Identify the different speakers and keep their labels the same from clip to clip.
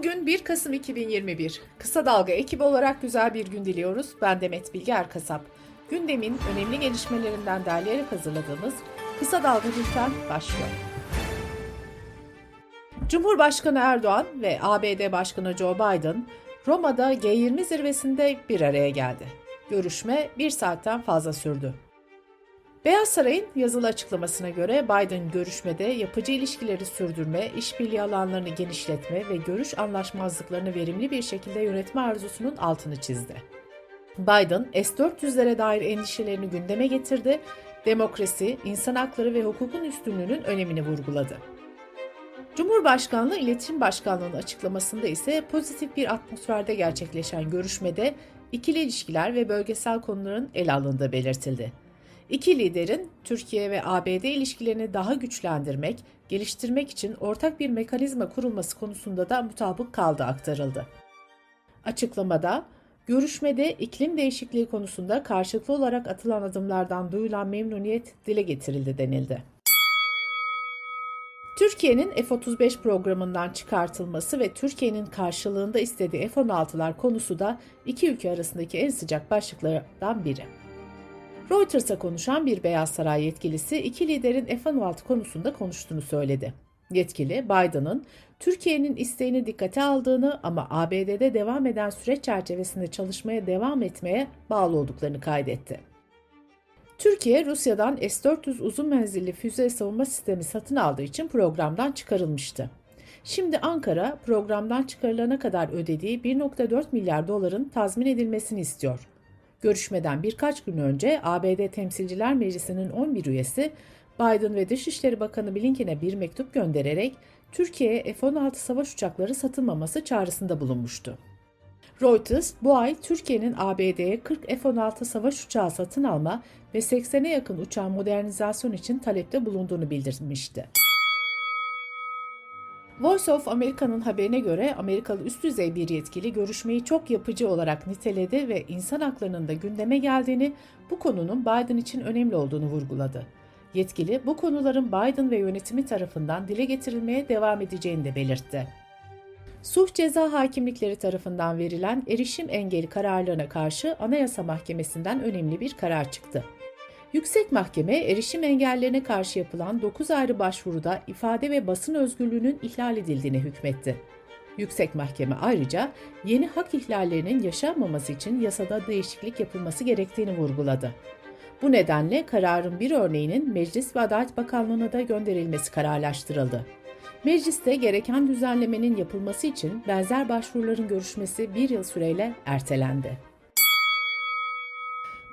Speaker 1: Bugün 1 Kasım 2021. Kısa Dalga ekibi olarak güzel bir gün diliyoruz. Ben Demet Bilge Erkasap. Gündemin önemli gelişmelerinden derleyerek hazırladığımız Kısa Dalga Bülten başlıyor. Cumhurbaşkanı Erdoğan ve ABD Başkanı Joe Biden Roma'da G20 zirvesinde bir araya geldi. Görüşme bir saatten fazla sürdü. Beyaz Saray'ın yazılı açıklamasına göre Biden görüşmede yapıcı ilişkileri sürdürme, işbirliği alanlarını genişletme ve görüş anlaşmazlıklarını verimli bir şekilde yönetme arzusunun altını çizdi. Biden, S-400'lere dair endişelerini gündeme getirdi, demokrasi, insan hakları ve hukukun üstünlüğünün önemini vurguladı. Cumhurbaşkanlığı İletişim Başkanlığı'nın açıklamasında ise pozitif bir atmosferde gerçekleşen görüşmede ikili ilişkiler ve bölgesel konuların ele alındığı belirtildi. İki liderin Türkiye ve ABD ilişkilerini daha güçlendirmek, geliştirmek için ortak bir mekanizma kurulması konusunda da mutabık kaldı aktarıldı. Açıklamada, görüşmede iklim değişikliği konusunda karşılıklı olarak atılan adımlardan duyulan memnuniyet dile getirildi denildi. Türkiye'nin F-35 programından çıkartılması ve Türkiye'nin karşılığında istediği F-16'lar konusu da iki ülke arasındaki en sıcak başlıklardan biri. Reuters'a konuşan bir Beyaz Saray yetkilisi iki liderin F-16 konusunda konuştuğunu söyledi. Yetkili, Biden'ın Türkiye'nin isteğini dikkate aldığını ama ABD'de devam eden süreç çerçevesinde çalışmaya devam etmeye bağlı olduklarını kaydetti. Türkiye, Rusya'dan S-400 uzun menzilli füze savunma sistemi satın aldığı için programdan çıkarılmıştı. Şimdi Ankara programdan çıkarılana kadar ödediği 1.4 milyar doların tazmin edilmesini istiyor. Görüşmeden birkaç gün önce ABD Temsilciler Meclisi'nin 11 üyesi Biden ve Dışişleri Bakanı Blinken'e bir mektup göndererek Türkiye'ye F-16 savaş uçakları satılmaması çağrısında bulunmuştu. Reuters bu ay Türkiye'nin ABD'ye 40 F-16 savaş uçağı satın alma ve 80'e yakın uçağın modernizasyon için talepte bulunduğunu bildirmişti. Voice of America'nın haberine göre Amerikalı üst düzey bir yetkili görüşmeyi çok yapıcı olarak niteledi ve insan haklarının da gündeme geldiğini, bu konunun Biden için önemli olduğunu vurguladı. Yetkili bu konuların Biden ve yönetimi tarafından dile getirilmeye devam edeceğini de belirtti. Suç ceza hakimlikleri tarafından verilen erişim engeli kararlarına karşı Anayasa Mahkemesi'nden önemli bir karar çıktı. Yüksek Mahkeme erişim engellerine karşı yapılan 9 ayrı başvuruda ifade ve basın özgürlüğünün ihlal edildiğine hükmetti. Yüksek Mahkeme ayrıca yeni hak ihlallerinin yaşanmaması için yasada değişiklik yapılması gerektiğini vurguladı. Bu nedenle kararın bir örneğinin Meclis ve Adalet Bakanlığı'na da gönderilmesi kararlaştırıldı. Mecliste gereken düzenlemenin yapılması için benzer başvuruların görüşmesi bir yıl süreyle ertelendi.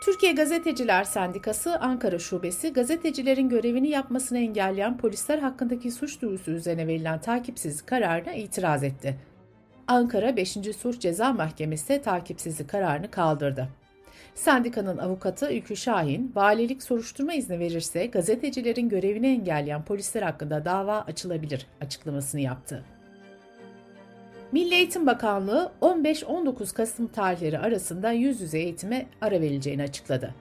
Speaker 1: Türkiye Gazeteciler Sendikası Ankara Şubesi gazetecilerin görevini yapmasını engelleyen polisler hakkındaki suç duyurusu üzerine verilen takipsizlik kararına itiraz etti. Ankara 5. Suç Ceza Mahkemesi takipsizlik kararını kaldırdı. Sendikanın avukatı Ülkü Şahin, valilik soruşturma izni verirse gazetecilerin görevini engelleyen polisler hakkında dava açılabilir açıklamasını yaptı. Milli Eğitim Bakanlığı 15-19 Kasım tarihleri arasında yüz yüze eğitime ara verileceğini açıkladı.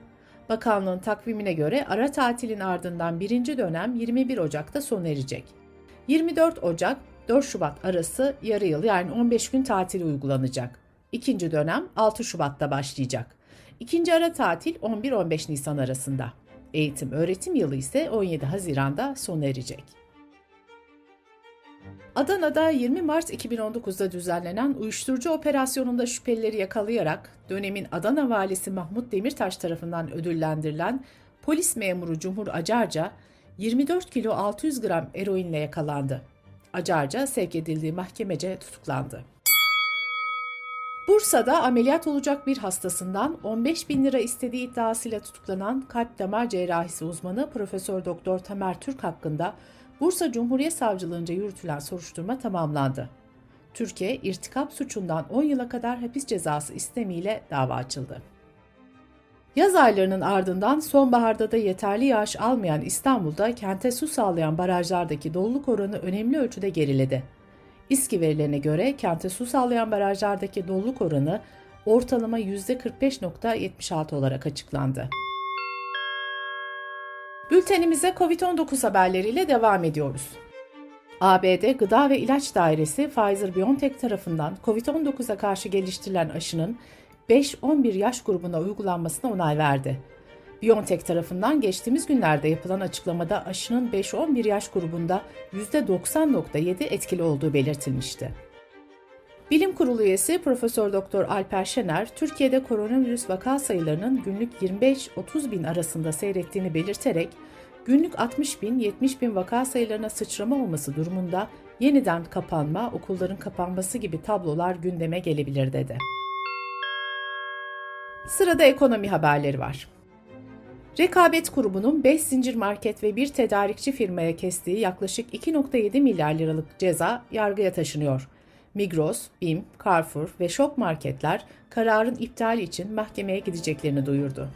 Speaker 1: Bakanlığın takvimine göre ara tatilin ardından birinci dönem 21 Ocak'ta sona erecek. 24 Ocak 4 Şubat arası yarı yıl yani 15 gün tatil uygulanacak. İkinci dönem 6 Şubat'ta başlayacak. İkinci ara tatil 11-15 Nisan arasında. Eğitim öğretim yılı ise 17 Haziran'da sona erecek. Adana'da 20 Mart 2019'da düzenlenen uyuşturucu operasyonunda şüphelileri yakalayarak dönemin Adana valisi Mahmut Demirtaş tarafından ödüllendirilen polis memuru Cumhur Acarca 24 kilo 600 gram eroinle yakalandı. Acarca sevk edildiği mahkemece tutuklandı. Bursa'da ameliyat olacak bir hastasından 15 bin lira istediği iddiasıyla tutuklanan kalp damar cerrahisi uzmanı Profesör Doktor Tamer Türk hakkında Bursa Cumhuriyet Savcılığınca yürütülen soruşturma tamamlandı. Türkiye, irtikap suçundan 10 yıla kadar hapis cezası istemiyle dava açıldı. Yaz aylarının ardından sonbaharda da yeterli yağış almayan İstanbul'da kente su sağlayan barajlardaki doluluk oranı önemli ölçüde geriledi. İSKİ verilerine göre kente su sağlayan barajlardaki doluluk oranı ortalama %45.76 olarak açıklandı. Bültenimize COVID-19 haberleriyle devam ediyoruz. ABD Gıda ve İlaç Dairesi Pfizer-BioNTech tarafından COVID-19'a karşı geliştirilen aşının 5-11 yaş grubuna uygulanmasına onay verdi. BioNTech tarafından geçtiğimiz günlerde yapılan açıklamada aşının 5-11 yaş grubunda %90.7 etkili olduğu belirtilmişti. Bilim Kurulu üyesi Profesör Doktor Alper Şener, Türkiye'de koronavirüs vaka sayılarının günlük 25-30 bin arasında seyrettiğini belirterek, günlük 60 bin 70 bin vaka sayılarına sıçrama olması durumunda yeniden kapanma, okulların kapanması gibi tablolar gündeme gelebilir dedi. Sırada ekonomi haberleri var. Rekabet Kurumu'nun 5 zincir market ve bir tedarikçi firmaya kestiği yaklaşık 2.7 milyar liralık ceza yargıya taşınıyor. Migros, BİM, Carrefour ve Şok marketler kararın iptali için mahkemeye gideceklerini duyurdu.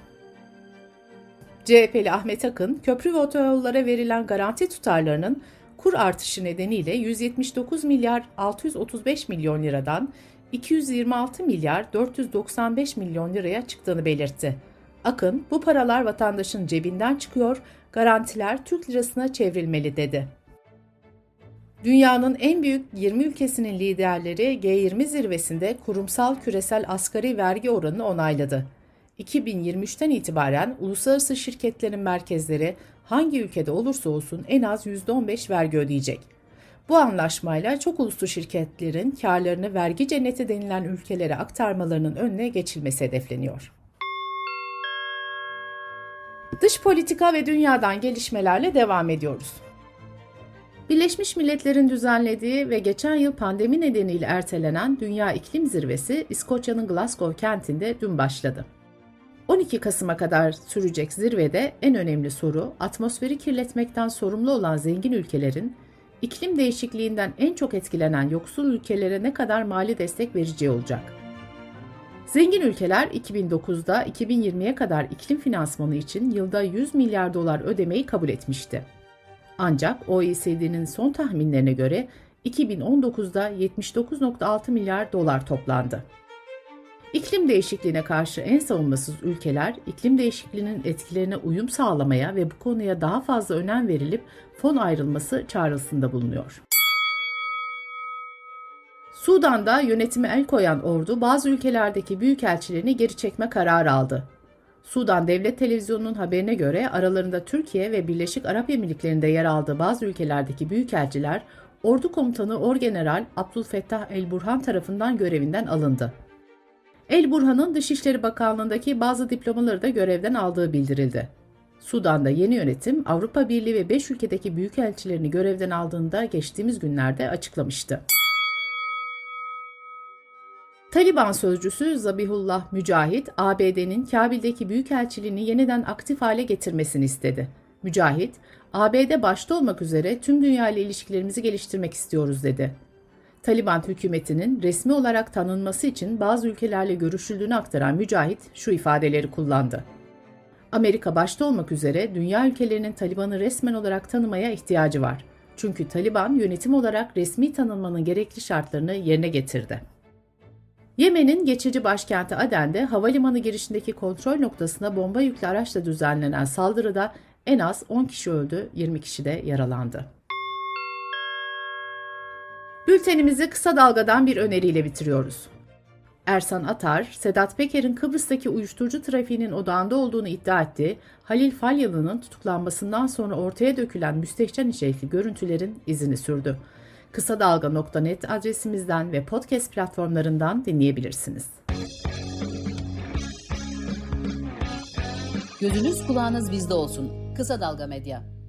Speaker 1: CHP'li Ahmet Akın, köprü ve otoyollara verilen garanti tutarlarının kur artışı nedeniyle 179 milyar 635 milyon liradan 226 milyar 495 milyon liraya çıktığını belirtti. Akın, bu paralar vatandaşın cebinden çıkıyor, garantiler Türk lirasına çevrilmeli dedi. Dünyanın en büyük 20 ülkesinin liderleri G20 zirvesinde kurumsal küresel asgari vergi oranını onayladı. 2023'ten itibaren uluslararası şirketlerin merkezleri hangi ülkede olursa olsun en az %15 vergi ödeyecek. Bu anlaşmayla çok uluslu şirketlerin karlarını vergi cenneti denilen ülkelere aktarmalarının önüne geçilmesi hedefleniyor. Dış politika ve dünyadan gelişmelerle devam ediyoruz. Birleşmiş Milletler'in düzenlediği ve geçen yıl pandemi nedeniyle ertelenen Dünya İklim Zirvesi İskoçya'nın Glasgow kentinde dün başladı. 12 Kasım'a kadar sürecek zirvede en önemli soru atmosferi kirletmekten sorumlu olan zengin ülkelerin iklim değişikliğinden en çok etkilenen yoksul ülkelere ne kadar mali destek vereceği olacak. Zengin ülkeler 2009'da 2020'ye kadar iklim finansmanı için yılda 100 milyar dolar ödemeyi kabul etmişti. Ancak OECD'nin son tahminlerine göre 2019'da 79.6 milyar dolar toplandı. İklim değişikliğine karşı en savunmasız ülkeler iklim değişikliğinin etkilerine uyum sağlamaya ve bu konuya daha fazla önem verilip fon ayrılması çağrısında bulunuyor. Sudan'da yönetime el koyan ordu bazı ülkelerdeki büyükelçilerini geri çekme kararı aldı. Sudan Devlet Televizyonu'nun haberine göre aralarında Türkiye ve Birleşik Arap Emirlikleri'nde yer aldığı bazı ülkelerdeki büyükelçiler Ordu Komutanı Orgeneral Abdülfettah El Burhan tarafından görevinden alındı. El Burhan'ın Dışişleri Bakanlığı'ndaki bazı diplomaları da görevden aldığı bildirildi. Sudan'da yeni yönetim Avrupa Birliği ve 5 ülkedeki büyükelçilerini görevden aldığında geçtiğimiz günlerde açıklamıştı. Taliban sözcüsü Zabihullah Mücahit, ABD'nin Kabil'deki büyükelçiliğini yeniden aktif hale getirmesini istedi. Mücahit, ABD başta olmak üzere tüm dünya ile ilişkilerimizi geliştirmek istiyoruz dedi. Taliban hükümetinin resmi olarak tanınması için bazı ülkelerle görüşüldüğünü aktaran Mücahit şu ifadeleri kullandı. Amerika başta olmak üzere dünya ülkelerinin Taliban'ı resmen olarak tanımaya ihtiyacı var. Çünkü Taliban yönetim olarak resmi tanınmanın gerekli şartlarını yerine getirdi. Yemen'in geçici başkenti Aden'de havalimanı girişindeki kontrol noktasına bomba yüklü araçla düzenlenen saldırıda en az 10 kişi öldü, 20 kişi de yaralandı. Bültenimizi kısa dalgadan bir öneriyle bitiriyoruz. Ersan Atar, Sedat Peker'in Kıbrıs'taki uyuşturucu trafiğinin odağında olduğunu iddia etti. Halil Falyalı'nın tutuklanmasından sonra ortaya dökülen müstehcen içerikli görüntülerin izini sürdü. Kısa Dalga.net adresimizden ve podcast platformlarından dinleyebilirsiniz.
Speaker 2: Gözünüz kulağınız bizde olsun. Kısa Dalga Medya.